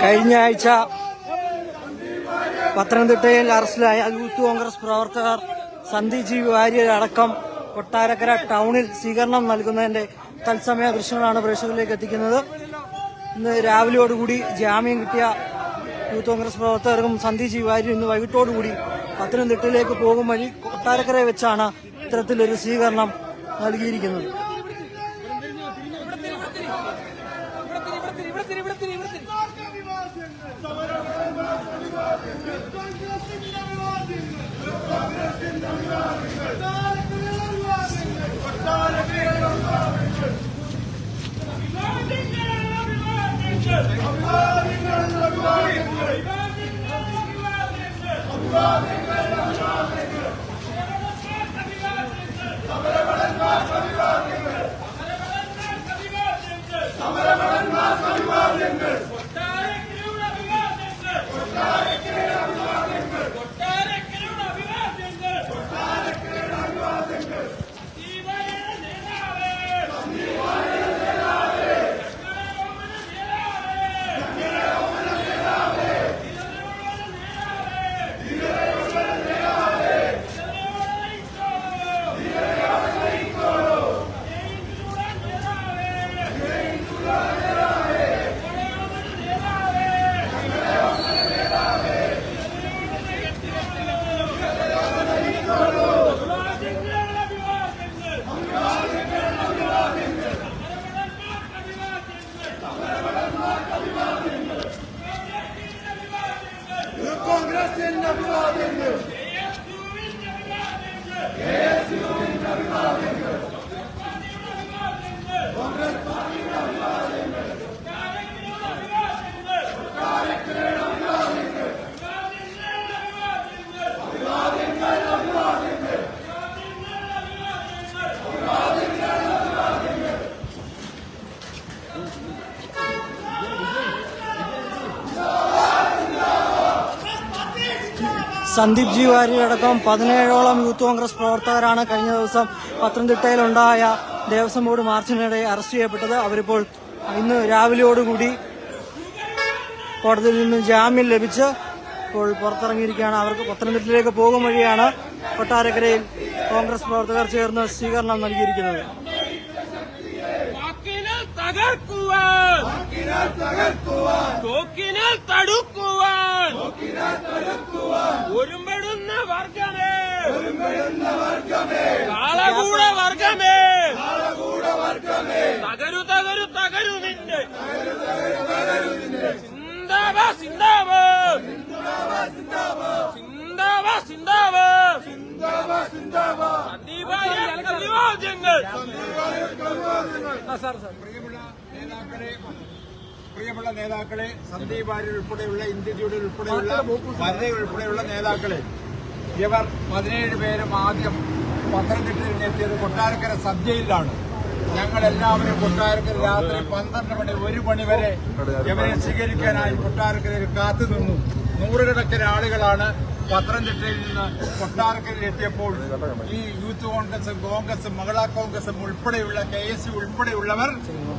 കഴിഞ്ഞ ആഴ്ച പത്തനംതിട്ടയിൽ അറസ്റ്റിലായ യൂത്ത് കോൺഗ്രസ് പ്രവർത്തകർ സന്ദീപ് ജി വാര്യരടക്കം കൊട്ടാരക്കര ടൗണിൽ സ്വീകരണം നൽകുന്നതിന്റെ തത്സമയ ദൃശ്യങ്ങളാണ് പ്രേക്ഷകരിലേക്ക് എത്തിക്കുന്നത്. ഇന്ന് രാവിലെയോടുകൂടി ജാമ്യം കിട്ടിയ യൂത്ത് കോൺഗ്രസ് പ്രവർത്തകർക്കും സന്ദീപ് ജി വാര്യർ ഇന്ന് വൈകിട്ടോടുകൂടി പത്തനംതിട്ടയിലേക്ക് പോകും വഴി കൊട്ടാരക്കരയെ വെച്ചാണ് ഇത്തരത്തിലൊരു സ്വീകരണം നൽകിയിരിക്കുന്നത്. Abu Dhabi. സന്ദീപ് ജി വാര്യടക്കം പതിനേഴോളം യൂത്ത് കോൺഗ്രസ് പ്രവർത്തകരാണ് കഴിഞ്ഞ ദിവസം പത്തനംതിട്ടയിലുണ്ടായ ദേവസ്വം ബോർഡ് മാർച്ചിനിടെ അറസ്റ്റ് ചെയ്യപ്പെട്ടത്. അവരിപ്പോൾ ഇന്ന് രാവിലെയോടുകൂടി കോടതിയിൽ നിന്ന് ജാമ്യം ലഭിച്ച് ഇപ്പോൾ പുറത്തിറങ്ങിയിരിക്കുകയാണ്. അവർക്ക് പത്തനംതിട്ടയിലേക്ക് പോകും വഴിയാണ് കൊട്ടാരക്കരയിൽ കോൺഗ്രസ് പ്രവർത്തകർ ചേർന്ന് സ്വീകരണം നൽകിയിരിക്കുന്നത്. തകർക്കുവാൻ. തോക്കിനാൽ തടുക്കുവാൻ. ഒരുമ്പെടുന്ന വർഗമേ കാളകൂട വർഗമേ തകരു തകരു തകരു നിന്റെ സിന്ദാബ സിന്ദാബ സിന്ദാബ സിന്ദാബ സന്ദീപായ കല്ലിവാദ്യങ്ങൾ പ്രിയമുള്ള നേതാക്കളെ പ്രിയമുള്ള നേതാക്കളെ സന്ദീപ് വാര്യർ ഉൾപ്പെടെയുള്ള ഇന്ത്യയുടെ ഉൾപ്പെടെയുള്ള വനിതകൾ ഉൾപ്പെടെയുള്ള നേതാക്കളെ. ഇവർ പതിനേഴ് പേരും ആദ്യം പത്തനംതിട്ടയിൽ എത്തിയത് കൊട്ടാരക്കര സദ്യയിലാണ്. ഞങ്ങൾ എല്ലാവരും കൊട്ടാരക്കര രാത്രി പന്ത്രണ്ട് മണി ഒരു മണി വരെ ഇവരെ സ്വീകരിക്കാനായി കൊട്ടാരക്കരയിൽ കാത്തുനിന്നു. നൂറുകണക്കിന് ആളുകളാണ് പത്തനംതിട്ടയിൽ നിന്ന് കൊട്ടാരക്കരയിൽ എത്തിയപ്പോൾ ഈ യൂത്ത് കോൺഗ്രസും കോൺഗ്രസും മഹിളാ കോൺഗ്രസും ഉൾപ്പെടെയുള്ള കെ എസ് യു ഉൾപ്പെടെയുള്ളവർ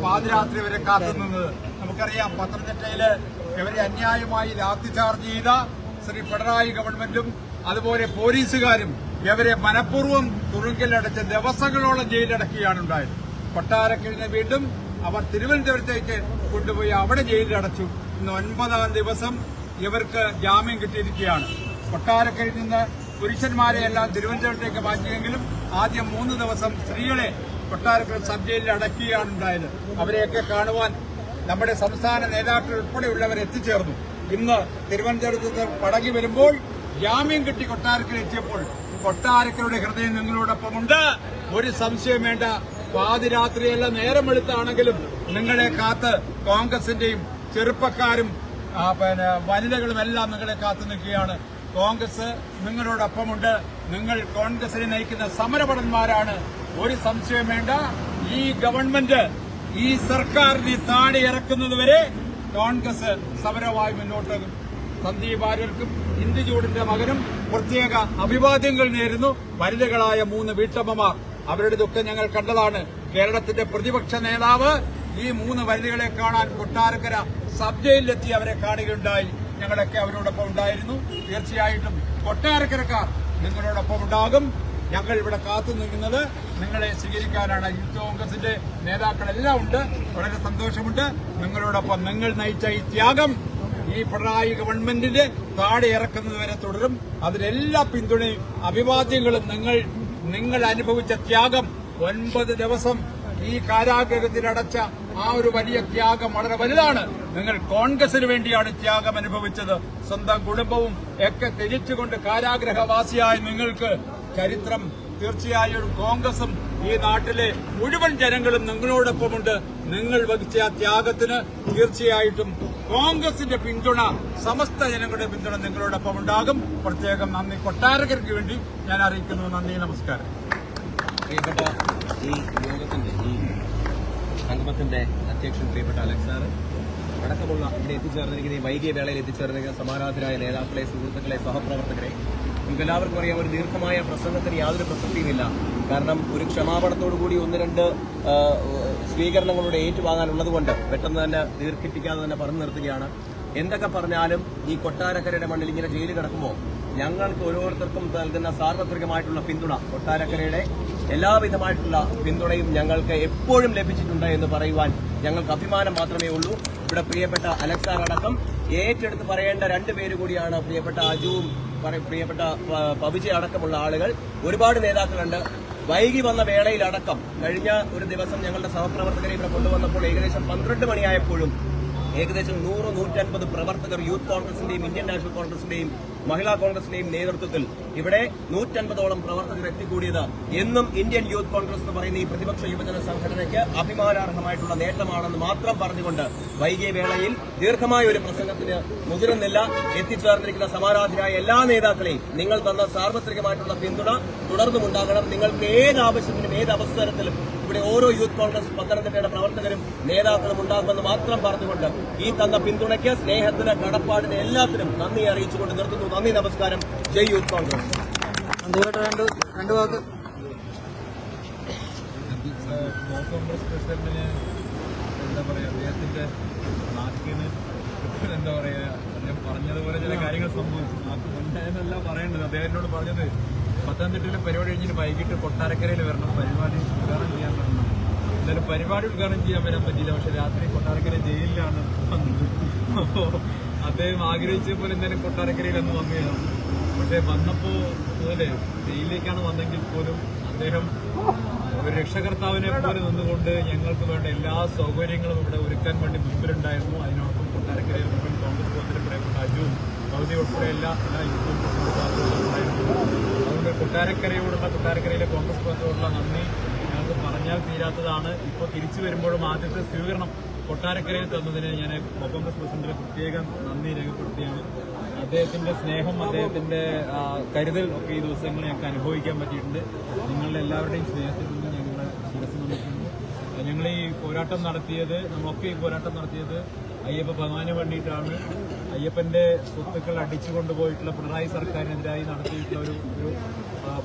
പാതിരാത്രി വരെ കാത്തുനിന്നത്. നമുക്കറിയാം പത്തനംതിട്ടയിൽ ഇവരെ അന്യായമായി ലാത്തി ചാർജ് ചെയ്ത ശ്രീ പിണറായി ഗവൺമെന്റും അതുപോലെ പോലീസുകാരും ഇവരെ മനഃപൂർവം തുറുങ്കിലടച്ച് ദിവസങ്ങളോളം ജയിലടക്കുകയാണ് ഉണ്ടായത്. കൊട്ടാരക്കരനെ വീണ്ടും അവർ തിരുവനന്തപുരത്തേക്ക് കൊണ്ടുപോയി അവിടെ ജയിലിലടച്ചു. ഇന്ന് ഒൻപതാം ദിവസം ഇവർക്ക് ജാമ്യം കിട്ടിയിരിക്കുകയാണ്. കൊട്ടാരക്കരയിൽ നിന്ന് പുരുഷന്മാരെ എല്ലാം തിരുവനന്തപുരത്തേക്ക് മാറ്റിയെങ്കിലും ആദ്യം മൂന്ന് ദിവസം സ്ത്രീകളെ കൊട്ടാരക്കര സബ് ജയിലിൽ അടക്കുകയാണ് ഉണ്ടായത്. അവരെയൊക്കെ കാണുവാൻ നമ്മുടെ സംസ്ഥാന നേതാക്കൾ ഉൾപ്പെടെയുള്ളവർ എത്തിച്ചേർന്നു. ഇന്ന് തിരുവനന്തപുരത്ത് നിന്ന് മടങ്ങി വരുമ്പോൾ ജാമ്യം കിട്ടി കൊട്ടാരക്കര എത്തിയപ്പോൾ കൊട്ടാരക്കരുടെ ഹൃദയം നിങ്ങളോടൊപ്പമുണ്ട് ഒരു സംശയം വേണ്ട. പാതിരാത്രിയല്ല നേരം വെളുത്താണെങ്കിലും നിങ്ങളെ കാത്ത് കോൺഗ്രസിന്റെയും ചെറുപ്പക്കാരും പിന്നെ വനിതകളും എല്ലാം നിങ്ങളെ കാത്തു നിൽക്കുകയാണ്. കോൺഗ്രസ് നിങ്ങളോടൊപ്പമുണ്ട്. നിങ്ങൾ കോൺഗ്രസിനെ നയിക്കുന്ന സമരഭടന്മാരാണ്. ഒരു സംശയം വേണ്ട. ഈ ഗവൺമെന്റ് ഈ സർക്കാരിനെ താടി ഇറക്കുന്നതുവരെ കോൺഗ്രസ് സമരമായി മുന്നോട്ട് സന്ദീപ് വാര്യർക്കും ഇന്ത്യചൂടിന്റെ മകനും പ്രത്യേക അഭിവാദ്യങ്ങൾ നേരുന്നു. വനിതകളായ മൂന്ന് വീട്ടമ്മമാർ. അവരുടെ ദുഃഖം ഞങ്ങൾ കണ്ടതാണ്. കേരളത്തിന്റെ പ്രതിപക്ഷ നേതാവ് ഈ മൂന്ന് വനിതകളെ കാണാൻ കൊട്ടാരക്കര സബ് ജയിലിലെത്തി അവരെ കാണുകയുണ്ടായി ഞങ്ങളൊക്കെ അവരോടൊപ്പം ഉണ്ടായിരുന്നു. തീർച്ചയായിട്ടും കൊട്ടാരക്കരക്കാർ നിങ്ങളോടൊപ്പം ഉണ്ടാകും. ഞങ്ങൾ ഇവിടെ കാത്തു നിൽക്കുന്നത് നിങ്ങളെ സ്വീകരിക്കാനാണ്. യൂത്ത് കോൺഗ്രസിന്റെ നേതാക്കളെല്ലാം ഉണ്ട്. വളരെ സന്തോഷമുണ്ട്. നിങ്ങളോടൊപ്പം നിങ്ങൾ നയിച്ച ഈ ത്യാഗം ഈ പിണറായി ഗവൺമെന്റിന്റെ താഴെ ഇറക്കുന്നതുവരെ തുടരും. അതിലെല്ലാ പിന്തുണയും അഭിവാദ്യങ്ങളും നിങ്ങൾ നിങ്ങൾ അനുഭവിച്ച ത്യാഗം. ഒൻപത് ദിവസം ഈ കാരാഗ്രഹത്തിലടച്ച ആ ഒരു വലിയ ത്യാഗം വളരെ വലുതാണ്. നിങ്ങൾ കോൺഗ്രസിന് വേണ്ടിയാണ് ത്യാഗം അനുഭവിച്ചത്. സ്വന്തം കുടുംബവും ഒക്കെ തിരിച്ചുകൊണ്ട് കാരാഗ്രഹവാസിയായ നിങ്ങൾക്ക് ചരിത്രം തീർച്ചയായും കോൺഗ്രസും ഈ നാട്ടിലെ മുഴുവൻ ജനങ്ങളും നിങ്ങളോടൊപ്പമുണ്ട്. നിങ്ങൾ വഹിച്ച ആ ത്യാഗത്തിന് തീർച്ചയായിട്ടും കോൺഗ്രസിന്റെ പിന്തുണ സമസ്ത ജനങ്ങളുടെ പിന്തുണ നിങ്ങളോടൊപ്പം ഉണ്ടാകും പ്രത്യേകം നന്ദി. കൊട്ടാരക്കർക്ക് വേണ്ടി ഞാൻ അറിയിക്കുന്നു. നന്ദി. നമസ്കാരം പ്രിയപ്പെട്ട ഈ യോഗത്തിന്റെ ഈ സംഗമത്തിന്റെ അധ്യക്ഷൻ പ്രിയപ്പെട്ട അലക്സാറ് അടക്കമുള്ള ഇവിടെ എത്തിച്ചേർന്നിരിക്കുന്ന ഈ വൈകിയ വേളയിൽ എത്തിച്ചേർന്നിരിക്കുന്ന സമാരാധരായ നേതാക്കളെ സുഹൃത്തുക്കളെ സഹപ്രവർത്തകരെ നമുക്കെല്ലാവർക്കും അറിയാം ഒരു ദീർഘമായ പ്രസംഗത്തിന് യാതൊരു പ്രസക്തിയുമില്ല. കാരണം ഒരു ക്ഷമാപണത്തോടുകൂടി ഒന്ന് രണ്ട് സ്വീകരണങ്ങളുടെ ഏറ്റുവാങ്ങാനുള്ളത് കൊണ്ട് പെട്ടെന്ന് തന്നെ ദീർഘിപ്പിക്കാതെ തന്നെ പറഞ്ഞു നിർത്തുകയാണ്. എന്തൊക്കെ പറഞ്ഞാലും ഈ കൊട്ടാരക്കരയുടെ മണ്ണിൽ ഇങ്ങനെ ജയിലിൽ കിടക്കുമ്പോൾ ഞങ്ങൾക്ക് ഓരോരുത്തർക്കും നൽകുന്ന സാർവത്രികമായിട്ടുള്ള പിന്തുണ. കൊട്ടാരക്കരയുടെ എല്ലാവിധമായിട്ടുള്ള പിന്തുണയും ഞങ്ങൾക്ക് എപ്പോഴും ലഭിച്ചിട്ടുണ്ട് എന്ന് പറയുവാൻ ഞങ്ങൾക്ക് അഭിമാനം മാത്രമേ ഉള്ളൂ. ഇവിടെ പ്രിയപ്പെട്ട അലക്സാർ അടക്കം ഏറ്റെടുത്ത് പറയേണ്ട രണ്ട് പേര് കൂടിയാണ് പ്രിയപ്പെട്ട അജുവും പ്രിയപ്പെട്ട പബിജ അടക്കമുള്ള ആളുകൾ. ഒരുപാട് നേതാക്കളുണ്ട്. വൈകി വന്ന വേളയിലടക്കം കഴിഞ്ഞ ഒരു ദിവസം ഞങ്ങളുടെ സഹപ്രവർത്തകരെ ഇവിടെ കൊണ്ടുവന്നപ്പോൾ ഏകദേശം പന്ത്രണ്ട് മണിയായപ്പോഴും ഏകദേശം നൂറ് നൂറ്റൻപത് പ്രവർത്തകർ യൂത്ത് കോൺഗ്രസിന്റെയും ഇന്ത്യൻ നാഷണൽ കോൺഗ്രസിന്റെയും മഹിളാ കോൺഗ്രസിന്റെയും നേതൃത്വത്തിൽ ഇവിടെ നൂറ്റൻപതോളം പ്രവർത്തകർ എത്തിക്കൂടിയത് എന്നും ഇന്ത്യൻ യൂത്ത് കോൺഗ്രസ് എന്ന് പറയുന്ന ഈ പ്രതിപക്ഷ യുവജന സംഘടനയ്ക്ക് അഭിമാനാർഹമായിട്ടുള്ള നേട്ടമാണെന്ന് മാത്രം പറഞ്ഞുകൊണ്ട് വൈകിയ വേളയിൽ ദീർഘമായ ഒരു പ്രസംഗത്തിന് മുതിരുന്നില്ല. എത്തിച്ചേർന്നിരിക്കുന്ന സമാരാധരായ എല്ലാ നേതാക്കളെയും നിങ്ങൾ തന്ന സാർവത്രികമായിട്ടുള്ള പിന്തുണ തുടർന്നുമുണ്ടാകണം. നിങ്ങൾക്ക് ഏത് ആവശ്യത്തിനും ഏത് അവസരത്തിലും ഇവിടെ ഓരോ യൂത്ത് കോൺഗ്രസ് പത്തനംതിട്ടയുടെ പ്രവർത്തകരും നേതാക്കളും ഉണ്ടാകുമെന്ന് മാത്രം പറഞ്ഞുകൊണ്ട് ഈ തന്ന പിന്തുണയ്ക്ക് സ്നേഹത്തിന് കടപ്പാടിന് എല്ലാത്തിനും നന്ദി അറിയിച്ചുകൊണ്ട് നിർത്തുന്നു. നന്ദി നമസ്കാരം. ജയ് യൂത്ത് കോൺഗ്രസ്. രണ്ട് രണ്ട് വാക്ക്. കോൺഗ്രസ് പ്രസിഡന്റിന് എന്താ പറയുക അദ്ദേഹത്തിന്റെ നാട്ടിന് എന്താ പറയാ അദ്ദേഹം പറഞ്ഞതുപോലെ ചില കാര്യങ്ങൾ സംഭവിച്ചു. നാക്ക് ഉണ്ടായെന്നല്ല പറയേണ്ടത്. അദ്ദേഹത്തിനോട് പറഞ്ഞത് പത്തനംതിട്ടയിലെ പരിപാടി കഴിഞ്ഞിട്ട് വൈകിട്ട് കൊട്ടാരക്കരയിൽ വരണം. പരിപാടി ഉദ്ഘാടനം ചെയ്യാൻ വരണം. എന്തായാലും പരിപാടി ഉദ്ഘാടനം ചെയ്യാൻ വരാൻ പറ്റിയില്ല. പക്ഷെ രാത്രി കൊട്ടാരക്കര ജയിലിലാണ് വന്നത്. അപ്പോ അദ്ദേഹം ആഗ്രഹിച്ച പോലെ എന്തായാലും കൊട്ടാരക്കരയിൽ അന്ന് വന്നതാണ് പക്ഷെ വന്നപ്പോ അതുപോലെ ജയിലിലേക്കാണ് വന്നെങ്കിൽ പോലും അദ്ദേഹം ഒരു രക്ഷകർത്താവിനെ പോലെ നിന്നുകൊണ്ട് ഞങ്ങൾക്ക് വേണ്ട എല്ലാ സൗകര്യങ്ങളും ഇവിടെ ഒരുക്കാൻ വേണ്ടി മുമ്പിലുണ്ടായിരുന്നു അതിനോടൊപ്പം കൊട്ടാരക്കരയിൽ മുമ്പിൽ കോൺഗ്രസ് പ്രവർത്തനം പ്രിയപ്പെട്ട അജുവും പകുതി ഉൾപ്പെടെ എല്ലാ എല്ലാ കോൺഗ്രസ് പാർട്ടികളും ഉണ്ടായിരുന്നു അതുകൊണ്ട് കൊട്ടാരക്കരയോടുള്ള കൊട്ടാരക്കരയിലെ കോൺഗ്രസ് പ്രവർത്തകരോടുള്ള നന്ദി. ഞങ്ങൾക്ക് പറഞ്ഞാൽ തീരാത്തതാണ്. ഇപ്പോൾ തിരിച്ചു വരുമ്പോഴും ആദ്യത്തെ സ്വീകരണം കൊട്ടാരക്കരയിൽ തന്നതിന് ഞാൻ കോൺഗ്രസ് പ്രസിഡന്റിന് പ്രത്യേകം നന്ദി രേഖപ്പെടുത്തിയാണ് അദ്ദേഹത്തിന്റെ സ്നേഹം അദ്ദേഹത്തിന്റെ കരുതൽ ഒക്കെ ഈ ദിവസങ്ങളിൽ ഞങ്ങൾക്ക് അനുഭവിക്കാൻ പറ്റിയിട്ടുണ്ട്. നിങ്ങളുടെ എല്ലാവരുടെയും സ്നേഹത്തിൽ നിന്ന് ഞങ്ങളുടെ ശിരസ് നമിക്കുന്നു ഞങ്ങൾ ഈ പോരാട്ടം നടത്തിയത് നമ്മളൊക്കെ ഈ പോരാട്ടം നടത്തിയത് അയ്യപ്പ ഭഗവാന് വേണ്ടിയിട്ടാണ്. അയ്യപ്പന്റെ സ്വത്തുക്കൾ അടിച്ചു കൊണ്ടുപോയിട്ടുള്ള പിണറായി സർക്കാരിനെതിരായി നടത്തിയിട്ടുള്ള ഒരു ഒരു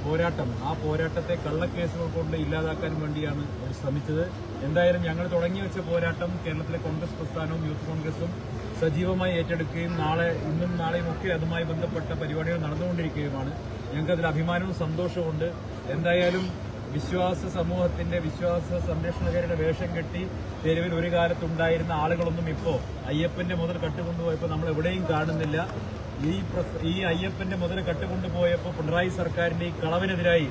പോരാട്ടം. ആ പോരാട്ടത്തെ കള്ളക്കേസുകൾ കൊണ്ട് ഇല്ലാതാക്കാൻ വേണ്ടിയാണ് അവർ ശ്രമിച്ചത്. എന്തായാലും ഞങ്ങൾ തുടങ്ങി വെച്ച പോരാട്ടം കേരളത്തിലെ കോൺഗ്രസ് പ്രസ്ഥാനവും യൂത്ത് കോൺഗ്രസും സജീവമായി ഏറ്റെടുക്കുകയും നാളെ ഇന്നും നാളെയും ഒക്കെ അതുമായി ബന്ധപ്പെട്ട പരിപാടികൾ നടന്നുകൊണ്ടിരിക്കുകയുമാണ്. ഞങ്ങൾക്ക് അതിൽ അഭിമാനവും സന്തോഷവുമുണ്ട് എന്തായാലും വിശ്വാസ സമൂഹത്തിന്റെ വിശ്വാസ സംരക്ഷണകരുടെ വേഷം കെട്ടി തെരുവിൽ ഒരു കാലത്തുണ്ടായിരുന്ന ആളുകളൊന്നും ഇപ്പോ അയ്യപ്പന്റെ മുതൽ കട്ടുകൊണ്ടുപോയപ്പോൾ നമ്മൾ എവിടെയും കാണുന്നില്ല. ഈ പ്രസ്- ഈ അയ്യപ്പന്റെ മുതൽ കട്ടുകൊണ്ടുപോയപ്പോൾ പിണറായി സർക്കാരിന്റെ ഈ കളവിനെതിരായി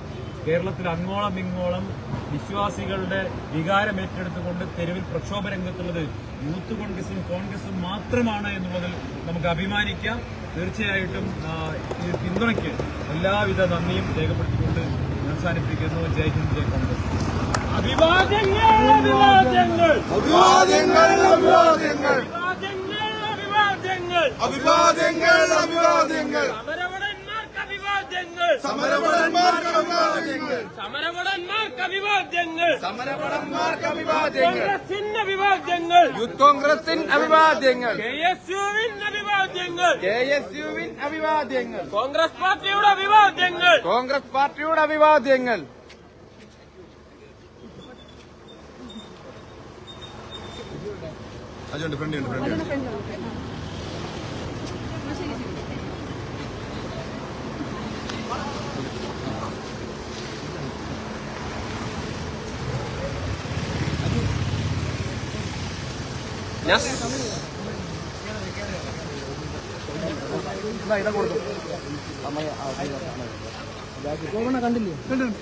കേരളത്തിൽ അങ്ങോളം ഇങ്ങോളം വിശ്വാസികളുടെ വികാരം ഏറ്റെടുത്തുകൊണ്ട് തെരുവിൽ പ്രക്ഷോഭ രംഗത്തുള്ളത് യൂത്ത് കോൺഗ്രസും കോൺഗ്രസും മാത്രമാണ് എന്നുള്ളതിൽ നമുക്ക് അഭിമാനിക്കാം. തീർച്ചയായിട്ടും ഈ പിന്തുണയ്ക്ക് എല്ലാവിധ നന്ദിയും രേഖപ്പെടുത്തിക്കൊണ്ട് അവസാനിപ്പിക്കുന്നു. ജയ് ഹിന്ദ് ജയ് കോൺഗ്രസ്. അഭിവാദ്യങ്ങൾ. അഭിവാദ്യങ്ങൾ അഭിവാദ്യങ്ങൾ. അഭിവാദ്യങ്ങൾ. അഭിവാദ്യങ്ങൾ അഭിവാദ്യങ്ങൾ. അഭിവാദ്യങ്ങൾ സമരഭടന്മാർക്ക് അഭിവാദ്യങ്ങൾ. സമരഭടന്മാർക്ക് അഭിവാദ്യങ്ങൾ. സമരഭടന്മാർക്ക് അഭിവാദ്യങ്ങൾ. സമരഭടന്മാർക്ക് അഭിവാദ്യങ്ങൾ. കോൺഗ്രസിന് അഭിവാദ്യങ്ങൾ. യൂത്ത് കോൺഗ്രസിന് അഭിവാദ്യങ്ങൾ. കെ എസ് യുവിൻ അഭിവാദ്യങ്ങൾ. കെ എസ് യുവിൻ അഭിവാദ്യങ്ങൾ. കോൺഗ്രസ് പാർട്ടിയുടെ അഭിവാദ്യങ്ങൾ. കോൺഗ്രസ് പാർട്ടിയുടെ അഭിവാദ്യങ്ങൾ. അതുകൊണ്ട് ഫ്രണ്ട് ഉണ്ട് ഫ്രണ്ട് ഉണ്ട്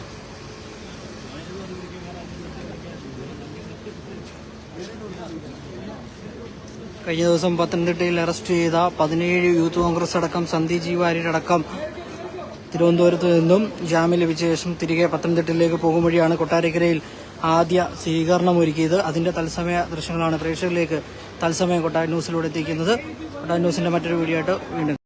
കഴിഞ്ഞ ദിവസം പത്തനംതിട്ടയിൽ അറസ്റ്റ് ചെയ്ത പതിനേഴ് യൂത്ത് കോൺഗ്രസ് അടക്കം സന്ദീപ് ജീവാരിയുടെ വാര്യരടക്കം തിരുവനന്തപുരത്ത് നിന്നും ജാമ്യം ലഭിച്ച ശേഷം തിരികെ പത്തനംതിട്ടയിലേക്ക് പോകും വഴിയാണ് കൊട്ടാരക്കരയിൽ ആദ്യ സ്വീകരണം ഒരുക്കിയത് അതിന്റെ തത്സമയ ദൃശ്യങ്ങളാണ് പ്രേക്ഷകരിലേക്ക് തത്സമയം കൊട്ടാര ന്യൂസിലൂടെ എത്തിക്കുന്നത്. കൊട്ടാര ന്യൂസിന്റെ മറ്റൊരു വീഡിയോ ആയിട്ട് വീണ്ടും